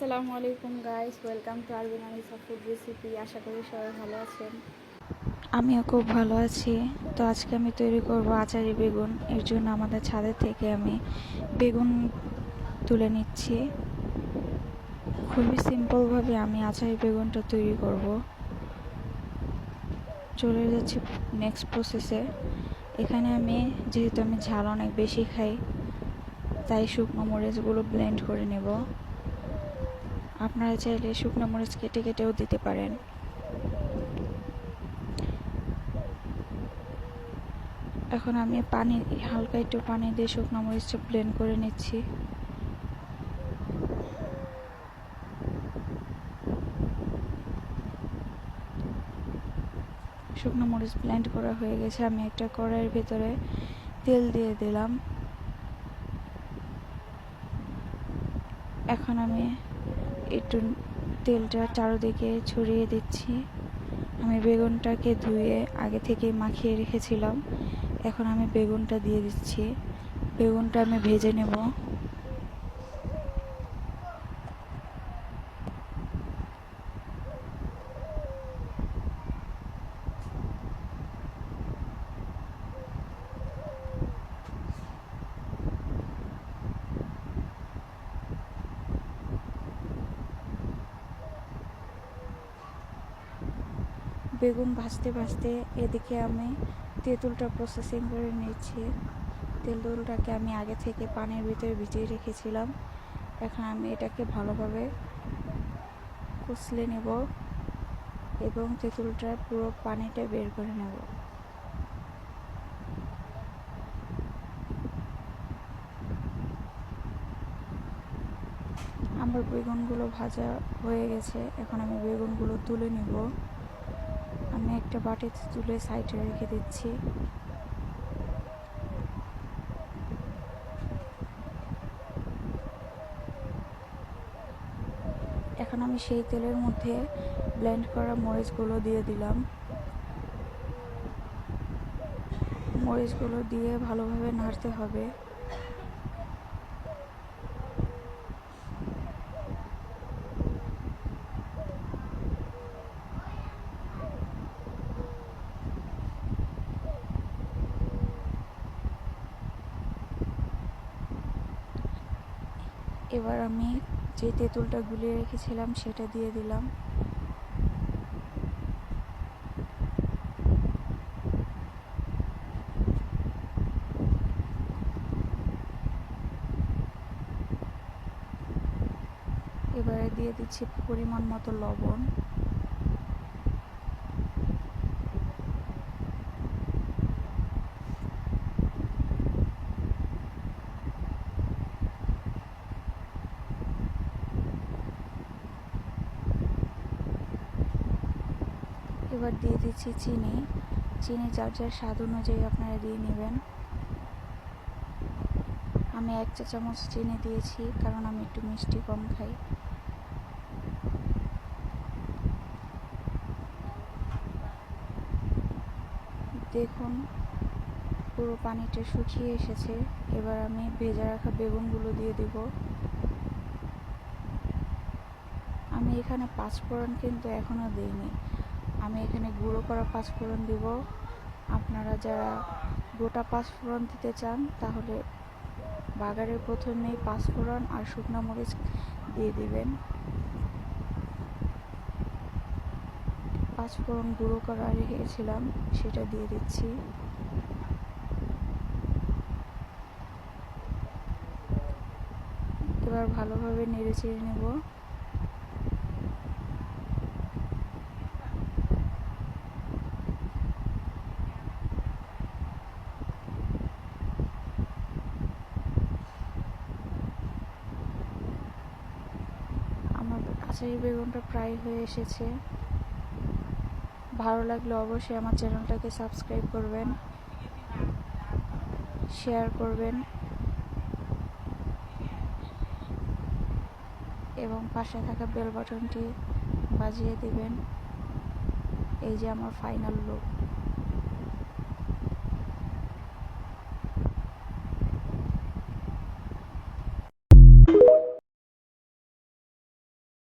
আসসালামু আলাইকুম guys welcome to আরবিন আনিসা ফুড রেসিপি আশা করি সবাই ভালো আছেন। আমিও খুব ভালো আছি। তো আজকে আমি তৈরি করব আচারি বেগুন। এর জন্য আমাদের ছাদের থেকে আমি বেগুন তুলে নিচ্ছি। খুবই সিম্পলভাবে আমি আচারি বেগুনটা তৈরি করব। চলে যাচ্ছি নেক্সট প্রসেসে এখানে আমি, যেহেতু আমি ঝাল অনেক বেশি খাই, তাই শুকনো মরিচগুলো ব্লেন্ড করে নেব। আপনারা চাইলে শুকনো মরিচ কেটে কেটেও দিতে পারেন। এখন আমি পানি, হালকা একটু পানি দিয়ে শুকনো মরিচটা ব্লেন্ড করে নিচ্ছি। শুকনো মরিচ ব্লেন্ড করা হয়ে গেছে। আমি একটা কড়াইয়ের ভিতরে তেল দিয়ে দিলাম। এখন আমি একটু তেলটা চারোদিকে ছড়িয়ে দিচ্ছি। আমি বেগুনটাকে ধুয়ে আগে থেকে মাখিয়ে রেখেছিলাম। এখন আমি বেগুনটা দিয়ে দিচ্ছি। বেগুনটা আমি ভেজে নেব। বেগুন ভাজতে ভাজতে এদিকে আমি তেঁতুলটা প্রসেসিং করে নিচ্ছি তেঁতুলটাকে আমি আগে থেকে পানির ভিতরে ভিজিয়ে রেখেছিলাম। এখন আমি এটাকে ভালোভাবে কুচলে নেব এবং তেঁতুলটার পুরো পানিটা বের করে নেব। আমার বেগুনগুলো ভাজা হয়ে গেছে। এখন আমি বেগুনগুলো তুলে নিব। আমি একটা বাটিতে তুলে সাইডে রেখে দিচ্ছি। এখন আমি সেই তেলের মধ্যে ব্লেন্ড করা মরিচগুলো দিয়ে দিলাম। মরিচগুলো দিয়ে ভালোভাবে নাড়তে হবে। এবার আমি যে তেঁতুলটা গুলিয়ে রেখেছিলাম সেটা দিয়ে দিলাম। এবারে দিয়ে দিচ্ছি পরিমাণ মতো লবণ। এবার দিয়ে দিচ্ছি চিনি। চিনি যার যার স্বাদ অনুযায়ী আপনারা দিয়ে নেবেন। আমি এক চা চামচ চিনি দিয়েছি, কারণ আমি একটু মিষ্টি কম খাই। দেখুন, পুরো পানিটা শুকিয়ে এসেছে। এবার আমি ভেজে রাখা বেগুনগুলো দিয়ে দিব। আমি এখানে পাঁচফোড়ন কিন্তু এখনও দিইনি। আমি এখানে গুঁড়ো করা পাঁচফোড়ন দিব। আপনারা যারা গোটা পাঁচফোড়ন দিতে চান, তাহলে বাগারের প্রথমেই পাঁচফোড়ন আর শুকনো মরিচ দিয়ে দিবেন। পাঁচফোড়ন গুঁড়ো করা রেখেছিলাম, সেটা দিয়ে দিচ্ছি। এবার ভালোভাবে নেড়ে চেড়ে নেব। আমার বেগুনটা প্রায় হয়ে এসেছে। ভালো লাগলে অবশ্যই আমার চ্যানেলটাকে সাবস্ক্রাইব করবেন, শেয়ার করবেন, এবং পাশে থাকা বেল বাটনটি বাজিয়ে দিবেন। এই যে আমার ফাইনাল লুক